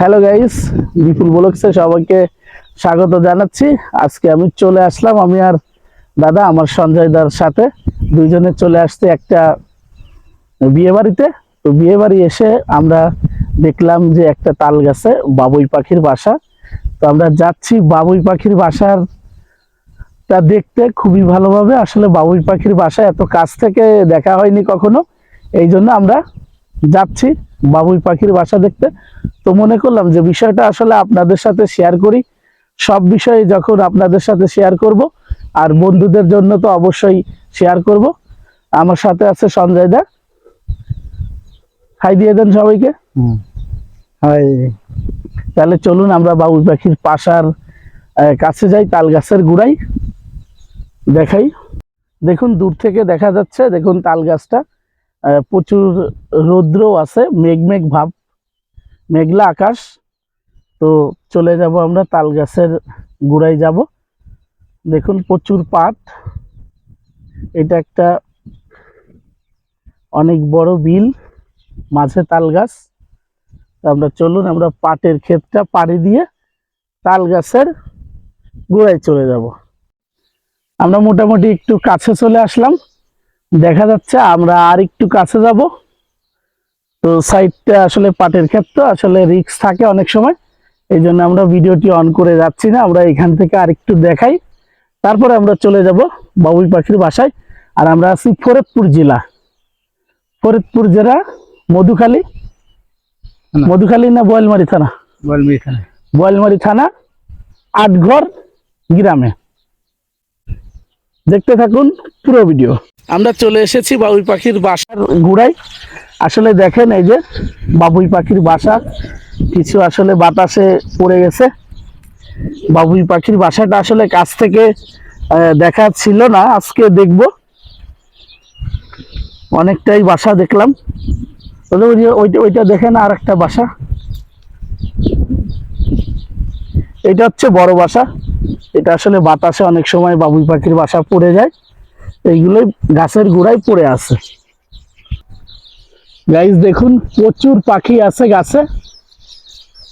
Hello guys বিপুল বলকসে সবাইকে স্বাগত জানাচ্ছি। আজকে আমি চলে আসলাম, আমি আর দাদা, আমার সঞ্জয় দার সাথে। দুইজনে চলে আসছে একটা বিয়ে বাড়িতে। তো বিয়ে বাড়ি এসে আমরা দেখলাম যে একটা তাল গাছে বাবুই পাখির বাসা। তো আমরা যাচ্ছি বাবুই পাখির বাসার তা দেখতে খুবই ভালোভাবে। আসলে বাবুই পাখির বাসা এত কাছ থেকে দেখা হয়নি কখনো। এই জন্য আমরা যাচ্ছি। বাবুই পাখির বাসা দেখতে। তো মনে করলাম যে বিষয়টা আসলে আপনাদের সাথে শেয়ার করি। সব বিষয়ে যখন আপনাদের সাথে শেয়ার করব আর বন্ধুদের জন্য তো অবশ্যই শেয়ার করব। আমার সাথে আছে সঞ্জয় দা। হাই দিয়ে দেন সবাইকে। হাই তাহলে চলুন আমরা বাবুই পাখির পাশার কাছে যাই তাল গাছের গুড়াই। দেখাই। দেখুন দূর থেকে দেখা যাচ্ছে দেখুন তাল গাছটা। প্রচুর রৌদ্র আছে, মেঘ মেঘ ভাব, মেঘলা আকাশ। তো চলে যাব আমরা তাল গাছের গোড়ায় যাব। দেখুন প্রচুর পাট। এটা একটা অনেক বড় বিল, মাঝে তাল গাছ আমরা চলুন, আমরা পাটের ক্ষেতটা পাড়ি দিয়ে তাল গাছের গোড়ায় চলে যাব। আমরা মোটামুটি একটু কাছে চলে আসলাম। দেখা যাচ্ছে আমরা আর একটু কাছে যাব। তো সাইডটা আসলে পাটের ক্ষেত তো আসলে রিক্স থাকে অনেক সময়। এই জন্য আমরা ভিডিওটি অন করে যাচ্ছি না আমরা এখান থেকে আর একটু দেখাই। তারপরে আমরা চলে যাব বাবুই পাখির বাসায় আর আমরা আছি ফরিদপুর জেলা। ফরিদপুর জেলা মধুখালী। মধুখালী না বোয়ালমারি থানা? বোয়ালমারি থানা। আটঘর গ্রামে। দেখতে থাকুন পুরো ভিডিও আমরা চলে এসেছি বাবুই পাখির বাসার গুড়ায়। আসলে দেখেন এই যে বাবুই পাখির বাসা, কিছু আসলে বাতাসে পড়ে গেছে। বাবুই পাখির বাসাটা আসলে কাছ থেকে দেখা ছিল না, আজকে দেখব। অনেকটাই বাসা দেখলাম। ওইটা ওইটা দেখেন আর একটা বাসা। এটা হচ্ছে বড় বাসা। এটা আসলে বাতাসে অনেক সময় বাবুই পাখির বাসা পড়ে যায়। এইগুলোই গাছের গোড়ায় পড়ে আছে। গাইজ দেখুন, প্রচুর পাখি আছে গাছে।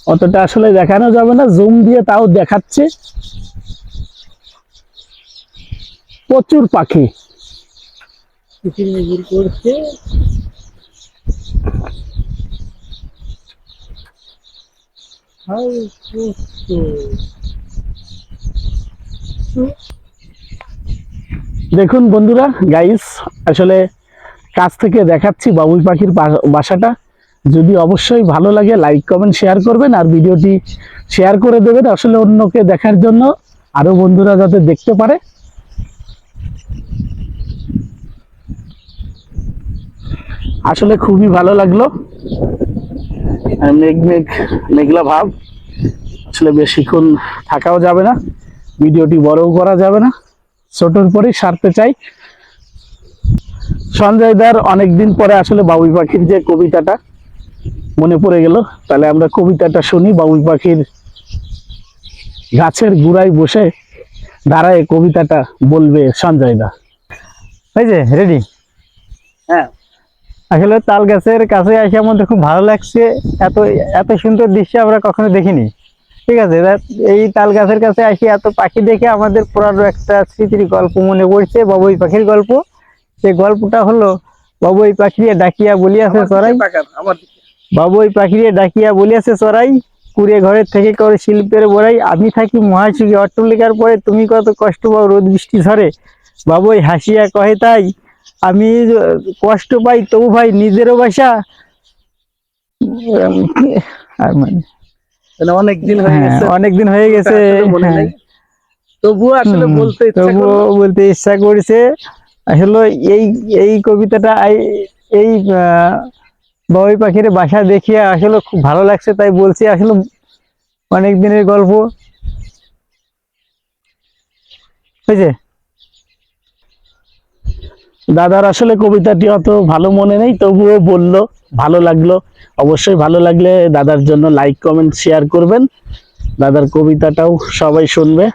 অতটা আসলে দেখানো যাবে না জুম দিয়ে তাও দেখাচ্ছে। প্রচুর পাখি। করছে। দেখুন বন্ধুরা গাইস আসলে কাছ থেকে দেখাচ্ছি বাবুই পাখির বাসাটা। যদি অবশ্যই ভালো লাগে লাইক কমেন্ট শেয়ার করবেন আর ভিডিওটি শেয়ার করে দেবেন আসলে অন্যকে দেখার জন্য। আরও বন্ধুরা যাতে দেখতে পারে। আসলে খুবই ভালো লাগল। মেঘ মেঘ, মেঘলা ভাব। আসলে বেশিক্ষণ থাকাও যাবে না। ভিডিওটি বড়ও করা যাবে না। ছোটর পরেই সারতে চাই। সঞ্জয় দার অনেকদিন পরে আসলে বাবুই পাখির যে কবিতাটা মনে পড়ে গেল। তাহলে আমরা কবিতাটা শুনি বাবুই পাখির গাছের গুড়ায় বসে দাঁড়ায় কবিতাটা বলবে সঞ্জয় দা। এই যে রেডি হ্যাঁ। আসলে তাল গাছের কাছে এসে আমাদের খুব ভালো লাগছে। এত এত সুন্দর দৃশ্য আমরা কখনো দেখিনি। ঠিক আছে এই তাল গাছের কাছে আসি এত পাখি দেখে আমাদের পুরানো একটা স্মৃতির গল্প মনে পড়ছে বাবুই পাখির গল্প। সেই গল্পটা হলো বাবুই পাখিরে ডাকিয়া বলিয়াছে চড়াই বাবুই পাখিরে ডাকিয়া বলিয়াছে চড়াই কুড়ে ঘরের থেকে করে শিল্পের বড়াই। আমি থাকি মহাসুখী অট্টলিকার পরে তুমি কত কষ্ট পাও রোদ বৃষ্টি ঝরে? বাবুই হাসিয়া কহে তাই আমি কষ্ট পাই তবু ভাই নিজেরও বাসা আর মানে অনেক হয়ে হ্যাঁ, গেছে। অনেকদিন হয়ে গেছে। তবুও আসলে বলতে তবুও বলতে ইচ্ছা করছে। আসলে এই এই কবিতাটা এই- এই বাবুই পাখির বাসা দেখিয়ে আসলে খুব ভালো লাগছে তাই বলছি আসলে অনেক দিনের গল্প। বুঝছে দাদার আসলে কবিতাটি অত ভালো মনে নেই তবুও বলল। ভালো লাগল অবশ্যই ভালো লাগলে দাদার জন্য লাইক কমেন্ট শেয়ার করবেন। দাদার কবিতাটাও সবাই শুনবে।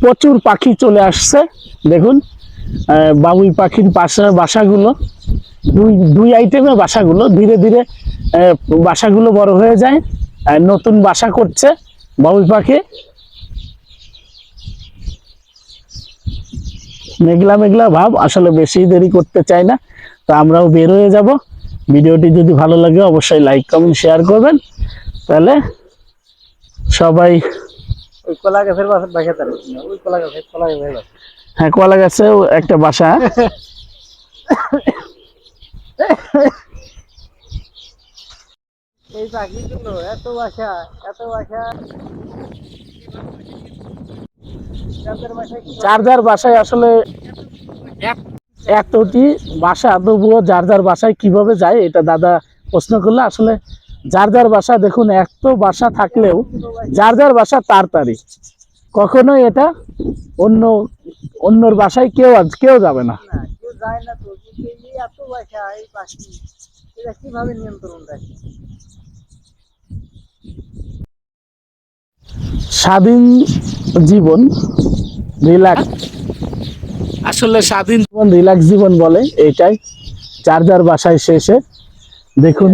প্রচুর পাখি চলে আসছে দেখুন। বাবুই পাখির পাশে বাসাগুলো, দুই দুই আইটেমের বাসাগুলো। ধীরে ধীরে বাসাগুলো বড় হয়ে যায় নতুন বাসা করছে বাবুই পাখি। মেঘলা মেঘলা ভাব, আসলে বেশি দেরি করতে চাই না, তো আমরাও বের হয়ে যাব। ভিডিওটি যদি ভালো লাগে, অবশ্যই লাইক কমেন্ট শেয়ার করবেন। তাহলে সবাই ওই কলা গাছের বাসা তার ওই কলা গাছের কলা গাছের হ্যাঁ কলা গাছেও একটা বাসা। এই পাখিগুলো এত বাসা এত যার যার বাসায় আসলে এতটি বাসা তবুও যার যার বাসায় কীভাবে যায় এটা দাদা প্রশ্ন করলে। আসলে যার যার বাসা দেখুন এত বাসা থাকলেও যার যার বাসা তার তারই কখনোই এটা অন্য অন্যর বাসায় কেউ আজ কেউ যাবে না। না কেউ যায় না তো এত বাসা এই পাখি এটা কীভাবে নিয়ন্ত্রণ রাখে? স্বাধীন জীবন রিল্যাক্স আসলে স্বাধীন জীবন রিল্যাক্স জীবন বলে এটাই যার যার বাসায় শেষে দেখুন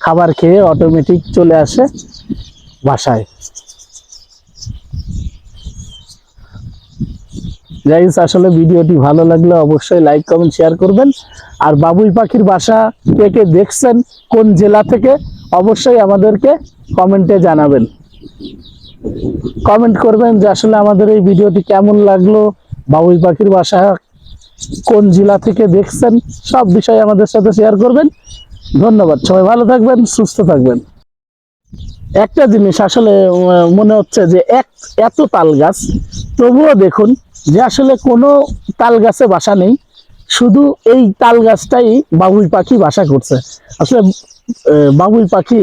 খাবার খেয়ে অটোমেটিক চলে আসে বাসায়। গাইস আসলে ভিডিওটি ভালো লাগলে অবশ্যই লাইক কমেন্ট শেয়ার করবেন। আর বাবুই পাখির বাসা কে কে দেখছেন কোন জেলা থেকে, অবশ্যই আমাদেরকে কমেন্টে জানাবেন। কমেন্ট করবেন যে আসলে আমাদের এই ভিডিওটি কেমন লাগল, বাবুই পাখির বাসা কোন জেলা থেকে দেখছেন, সব বিষয় আমাদের সাথে শেয়ার করবেন। ধন্যবাদ, সবাই ভালো থাকবেন, সুস্থ থাকবেন। একটা জিনিস আসলে মনে হচ্ছে যে এক, এত তাল গাছ, তবুও দেখুন যে আসলে কোনো তাল গাছে বাসা নেই, শুধু এই তাল গাছটাই বাবুই পাখি বাসা করছে। আসলে বাবুই পাখি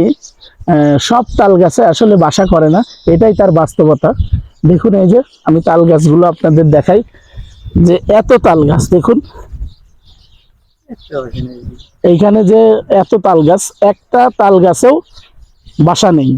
সব তাল গাছে আসলে বাসা করে না, এটাই তার বাস্তবতা। দেখুন এই যে, আমি তাল গাছগুলো আপনাদের দেখাই, যে এত তাল গাছ, দেখুন। এইখানে যে এত তাল গাছ, একটা তাল গাছেও বাসা নেই।